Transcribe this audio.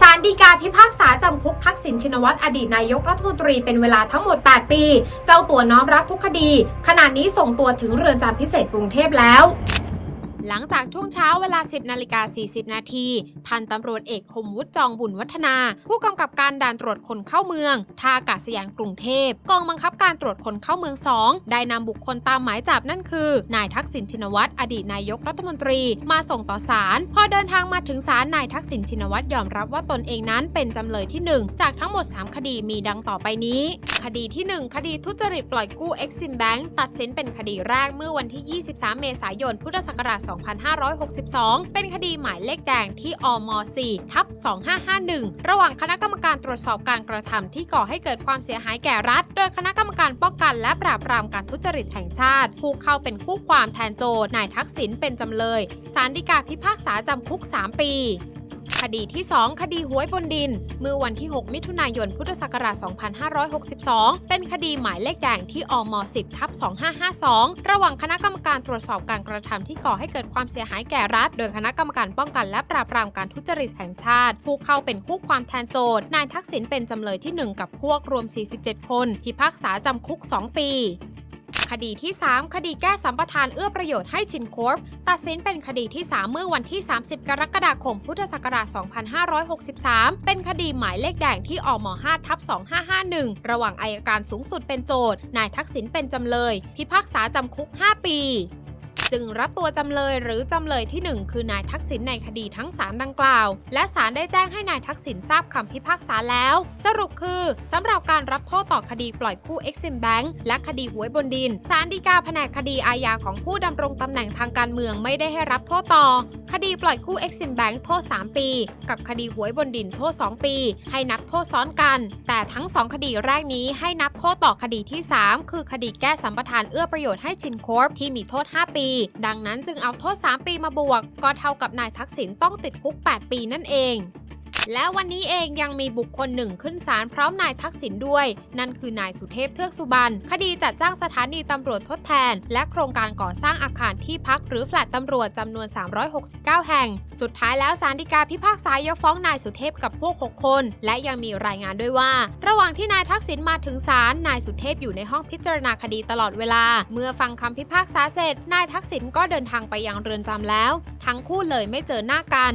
ศาลฎีกาพิพากษาจำคุกทักษิณชินวัตรอดีตนายกรัฐมนตรีเป็นเวลาทั้งหมด 8 ปี เจ้าตัวน้อมรับทุกคดี ขณะนี้ส่งตัวถึงเรือนจำพิเศษกรุงเทพแล้ว หลังจากช่วงเช้าเวลา 10นาฬิกา40 นาทีพันตำรวจเอกคมวุฒิจองบุญวัฒนา ผู้กำกับการด่านตรวจคนเข้าเมืองท่าอากาศยานกรุงเทพกองบังคับการตรวจคนเข้าเมือง 2 ได้นำบุคคลตามหมายจับนั่นคือ นายทักษิณชินวัตรอดีตนายกรัฐมนตรี มาส่งต่อศาลพอเดินทางมาถึงศาลนายทักษิณชินวัตรยอมรับว่าตนเองนั้นเป็นจำเลยที่ 1 จากทั้งหมด 3 คดีมีดังต่อไปนี้ คดีที่ 1 คดีทุจริตปล่อยกู้ Exim Bank ตัดสินเป็นคดีแรกเมื่อวันที่ 23 เมษายนพุทธศักราช2562 เป็นคดีหมายเลขแดงที่อม4ทับ2551 ระหว่างคณะกรรมการตรวจสอบการกระทำที่ก่อให้เกิดความเสียหายแก่รัฐ โดยคณะกรรมการป้องกันและปราบปรามการทุจริตแห่งชาติ ผู้เข้าเป็นคู่ความแทนโจทนายทักษิณเป็นจำเลย สารดีกาพิพากษาจำคุก 3 ปี คดีที่ 2 คดีหวยบนดิน เมื่อวันที่ 6 มิถุนายน พุทธศักราช 2562 เป็นคดีหมายเลขแดงที่อม 10 ทับ 2552 ระหว่างคณะกรรมการตรวจสอบการกระทำที่ก่อให้เกิดความเสียหายแก่รัฐ โดยคณะกรรมการป้องกันและปราบปรามการทุจริตแห่งชาติ ผู้เข้าเป็นคู่ความแทนโจทย์นายทักษิณเป็นจำเลยที่ 1 กับพวกรวม 47 คน พิพากษาจำคุก 2 ปี คดีที่ 3 คดีแก้สัมปทานเอื้อประโยชน์ให้ชินคอร์ปตัดสินเป็นคดีที่ 3 เมื่อวันที่ 30 กรกฎาคม พุทธศักราช 2563 เป็นคดีหมายเลขแดงที่อม5ทับ2551 ระหว่างอายการสูงสุดเป็นโจทย์ นายทักษิณเป็นจำเลย พิพากษาจำคุก 5 ปี จึงรับตัวจำเลยหรือจำเลยที่ 1 คือนายทักษิณในคดีทั้ง 3 ดังกล่าว และศาลได้แจ้งให้นายทักษิณทราบคำพิพากษาแล้ว สรุปคือสำหรับการรับโทษต่อคดีปล่อยกู้ Exim Bank และคดีหวยบนดินศาลฎีกาแผนกคดีอาญาของผู้ดำรงตำแหน่งทางการเมืองไม่ได้ให้รับโทษต่อ คดีปล่อยกู้ Exim Bank โทษ 3 ปี กับคดีหวยบนดินโทษ 2 ปี ให้นับโทษซ้อนกัน แต่ทั้ง 2 คดีแรกนี้ให้นับโทษต่อคดีที่ 3 คือคดีแก้สัมปทานเอื้อประโยชน์ให้ชินคอร์ปที่มีโทษ 5 ปีดังนั้นจึงเอาโทษ 3 ปีมาบวก ก็เท่ากับนายทักษิณต้องติดคุก 8 ปีนั่นเอง และวันนี้เองยังมีบุคคลหนึ่งขึ้นศาลพร้อมนายทักษิณด้วย นั่นคือนายสุเทพเทือกสุบรรณคดีจัดจ้างสถานีตำรวจทดแทน และโครงการก่อสร้างอาคารที่พักหรือแฟลตตำรวจจำนวน 369 แห่ง สุดท้ายแล้วศาลฎีกาพิพากษายกฟ้องนายสุเทพกับพวก 6 คน และยังมีรายงานด้วยว่า ระหว่างที่นายทักษิณมาถึงศาลนายสุเทพอยู่ในห้องพิจารณาคดีตลอดเวลา เมื่อฟังคำพิพากษาเสร็จนายทักษิณก็เดินทางไปยังเรือนจำแล้ว ทั้งคู่เลยไม่เจอหน้ากัน